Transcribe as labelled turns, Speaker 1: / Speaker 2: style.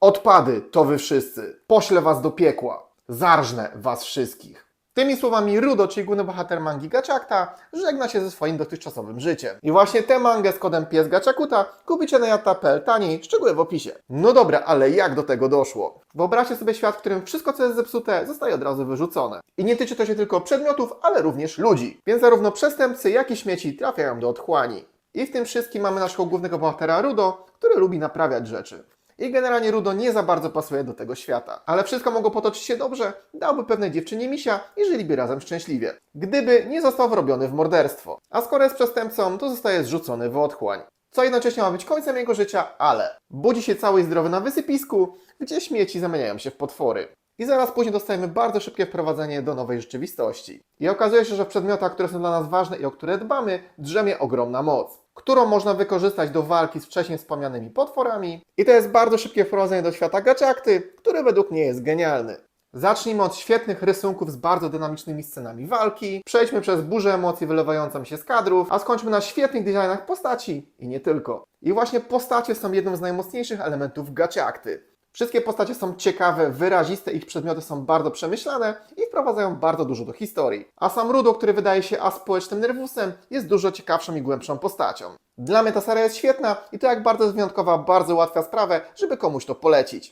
Speaker 1: Odpady to wy wszyscy. Poślę was do piekła. Zarżnę was wszystkich. Tymi słowami Rudo, czyli główny bohater mangi Gaczakta, żegna się ze swoim dotychczasowym życiem. I właśnie tę mangę z kodem pies Gaczakuta kupicie na jata.pl taniej, szczegóły w opisie. No dobra, ale jak do tego doszło? Wyobraźcie sobie świat, w którym wszystko co jest zepsute zostaje od razu wyrzucone. I nie tyczy to się tylko przedmiotów, ale również ludzi. Więc zarówno przestępcy, jak i śmieci trafiają do otchłani. I w tym wszystkim mamy naszego głównego bohatera Rudo, który lubi naprawiać rzeczy. I generalnie Rudo nie za bardzo pasuje do tego świata. Ale wszystko mogło potoczyć się dobrze, dałby pewnej dziewczynie misia i żyliby razem szczęśliwie. Gdyby nie został wrobiony w morderstwo. A skoro jest przestępcą, to zostaje zrzucony w otchłań. Co jednocześnie ma być końcem jego życia, ale budzi się cały i zdrowy na wysypisku, gdzie śmieci zamieniają się w potwory. I zaraz później dostajemy bardzo szybkie wprowadzenie do nowej rzeczywistości. I okazuje się, że w przedmiotach, które są dla nas ważne i o które dbamy, drzemie ogromna moc, którą można wykorzystać do walki z wcześniej wspomnianymi potworami. I to jest bardzo szybkie wprowadzenie do świata gaczakty, który według mnie jest genialny. Zacznijmy od świetnych rysunków z bardzo dynamicznymi scenami walki, przejdźmy przez burzę emocji wylewającą się z kadrów, a skończmy na świetnych designach postaci i nie tylko. I właśnie postacie są jednym z najmocniejszych elementów gaczakty. Wszystkie postacie są ciekawe, wyraziste, ich przedmioty są bardzo przemyślane i wprowadzają bardzo dużo do historii. A sam Rudo, który wydaje się aspołecznym nerwusem, jest dużo ciekawszą i głębszą postacią. Dla mnie ta seria jest świetna i to jak bardzo jest wyjątkowa, bardzo ułatwia sprawę, żeby komuś to polecić.